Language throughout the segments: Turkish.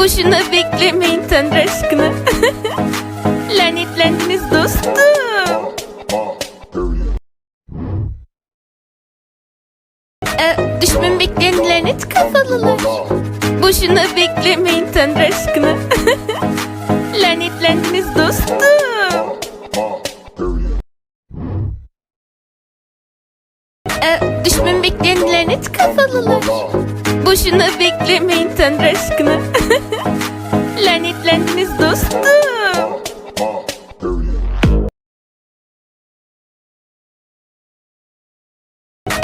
Boşuna beklemeyin Tanrı aşkına. Lanetlendiniz dostum. Ee, düşman bekleyen lanet kafalılar. Boşuna beklemeyin Tanrı aşkına. Lanetlendiniz dostum. Ee, düşman bekleyen lanet kafalılar. Boşuna beklemeyin Tanrı aşkına. Lanetlendiniz dostum.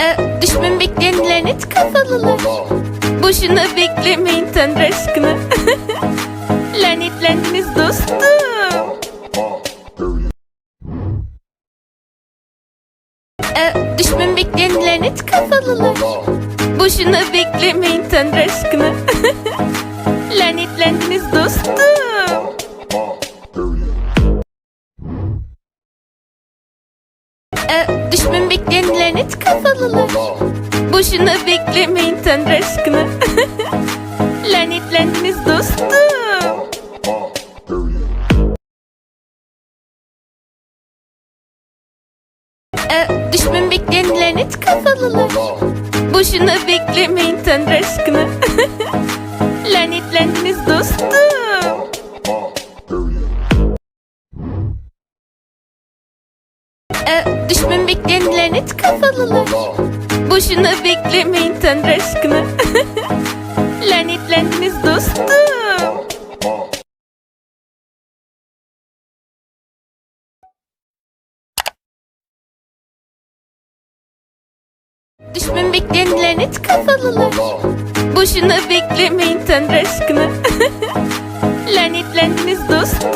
Ee, düşman bekleyen lanet kafalılar. Boşuna beklemeyin Tanrı aşkına. Lanetlendiniz dostum. Ee, düşman bekleyen lanet kafalılar. Boşuna beklemeyin Tanrı aşkına. Lanetlendiniz dostum. Ee, düşman bekleyen lanet kafalılar. Boşuna beklemeyin Tanrı aşkına. Lanetlendiniz dostum. Ee, düşman bekleyen lanet kafalılar. Boşuna beklemeyin Tanrı aşkına. Lanetlendiniz dostum. Ee, düşman bekleyen lanet kafalılar. Boşuna beklemeyin Tanrı aşkına. Lanetlendiniz dostum. Lanet kafalılar. Boşuna beklemeyin Tanrı aşkına. Lanetlendiniz dostum.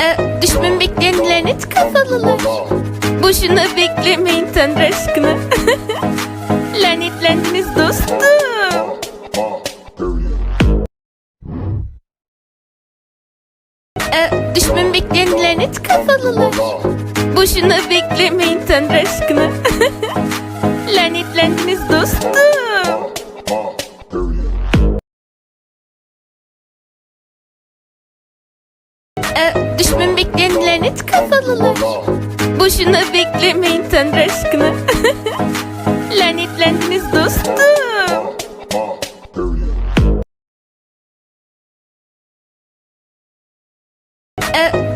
Ee, düşman bekleyen lanet kafalılar. Boşuna beklemeyin Tanrı aşkına. Lanetlendiniz dostum. Ee, düşman bekleyen lanet kafalılar. Boşuna beklemeyin Tanrı aşkına. Lanetlendiniz dostum. Ee, düşman bekleyen lanet kafalılar. Boşuna beklemeyin Tanrı aşkına. Lanetlendiniz dostum.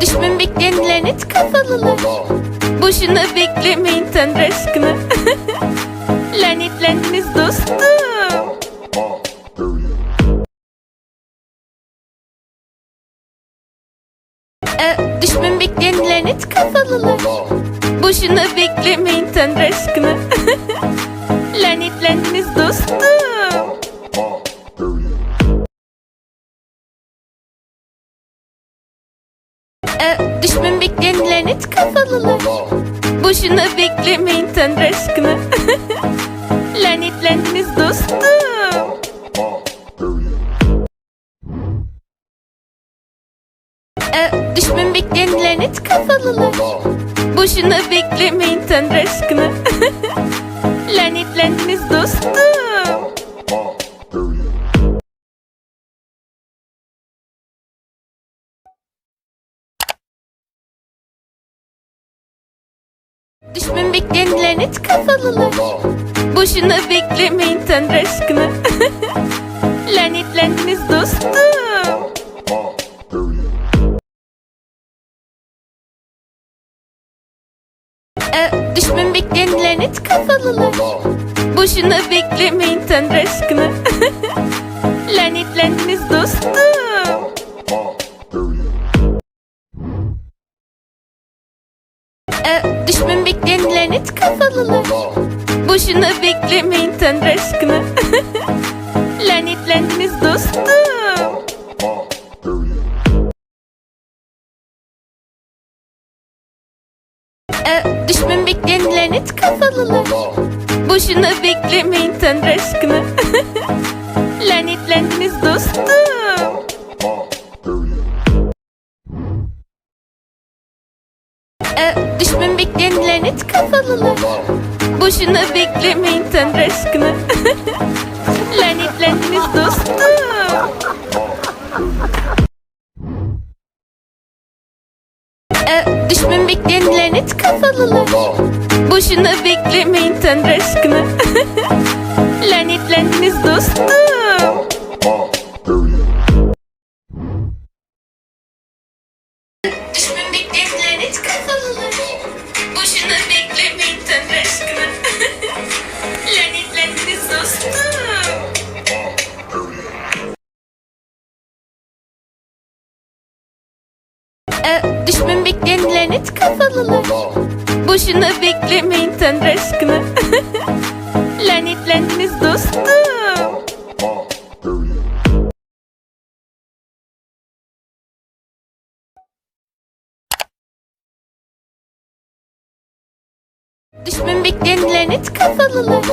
Düşman bekleyen lanet kafalılar. Boşuna beklemeyin Tanrı aşkına. Lanetlendiniz dostum. Ee, düşman bekleyen lanet kafalılar. Boşuna beklemeyin Tanrı aşkına. Lanetlendiniz dostum. Ee, düşman bekleyen lanet kafalılar. Boşuna beklemeyin Tanrı aşkına. Lanetlendiniz dostum. Ee, düşman bekleyen lanet kafalılar. Boşuna beklemeyin Tanrı aşkına. Lanetlendiniz dostum. Bekleyen lanet kafalılar. Boşuna beklemeyin Tanrı aşkına. Lanetlendiniz dostum. Ee, düşman bekleyen lanet kafalılar. Boşuna beklemeyin Tanrı aşkına. Lanetlendiniz dostum. Lanet kafalılar. Boşuna beklemeyin Tanrı aşkına. Lanetlendiniz dostum. Ee, düşman bekleyen lanet kafalılar. Boşuna beklemeyin Tanrı aşkına. Lanetlendiniz dostum. Ee, düşman bekleyen lanet kafalılar. Boşuna beklemeyin Tanrı aşkına. Lanetlendiniz dostum. Ee, düşman bekleyen lanet kafalılar. Boşuna beklemeyin Tanrı aşkına. Düşman bekleyen lanet kafalılar. Boşuna beklemeyin Tanrı aşkına. Lanetlendiniz dostum. Düşman bekleyen lanet kafalılar.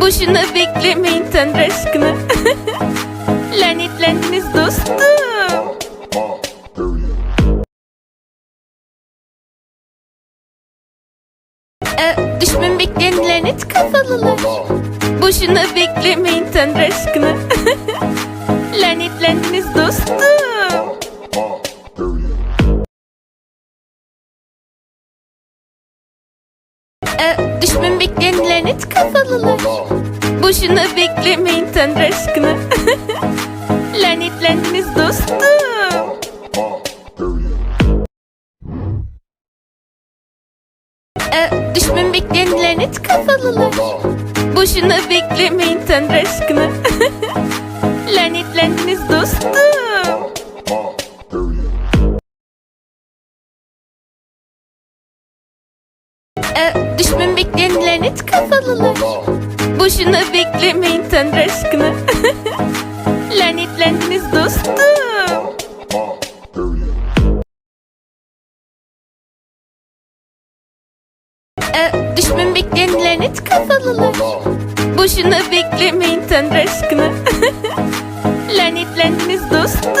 Boşuna beklemeyin Tanrı aşkına. Lanetlendiniz dostum. Lanet kafalılar. Boşuna beklemeyin Tanrı aşkına. Lanetlendiniz dostum. Ee, düşman bekleyen lanet kafalılar. Boşuna beklemeyin Tanrı aşkına. Lanetlendiniz dostum. Ee, düşman bekleyen lanet kafalılar. Boşuna beklemeyin Tanrı aşkına. Lanetlendiniz dostum. Ee, düşman bekleyen lanet kafalılar. Boşuna beklemeyin Tanrı aşkına. Lanetlendiniz dostum. Düşman bekleyen lanet kafalılar. Boşuna beklemeyin Tanrı aşkına. Lanetlendiniz dostum.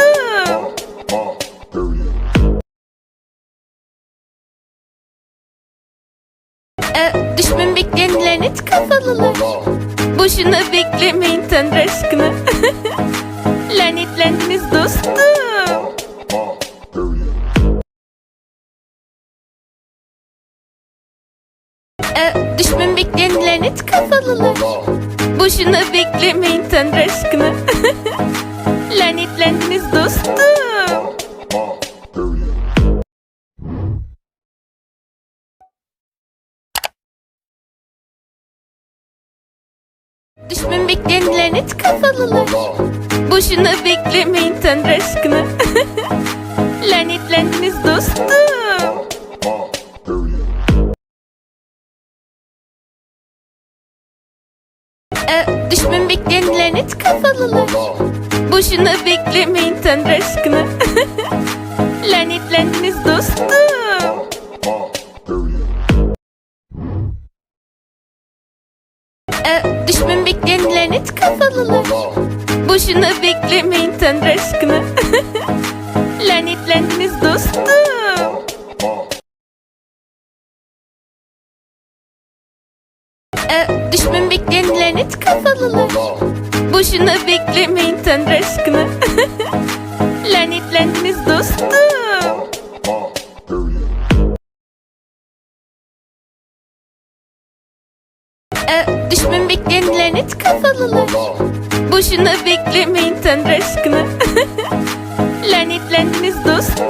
Ee, düşman bekleyen lanet kafalılar. Boşuna beklemeyin Tanrı aşkına. Lanetlendiniz dostum. Bekleyen lanet kafalılar. Boşuna beklemeyin Tanrı aşkına. Lanetlendiniz dostum. Düşman bekleyen lanet kafalılar. Boşuna beklemeyin Tanrı aşkına. Lanetlendiniz dostum. Lanet kafalılar. Boşuna beklemeyin Tanrı aşkına. Lanetlendiniz dostum. Ee, düşman lanet kafalılar. Boşuna beklemeyin Tanrı aşkına. Lanetlendiniz dostum. Düşman bekleyen lanet kafalılar. Boşuna beklemeyin Tanrı aşkına. Lanetlendiniz dostum. Ee, düşman bekleyen lanet kafalılar. Boşuna beklemeyin Tanrı aşkına. Lanetlendiniz dostum.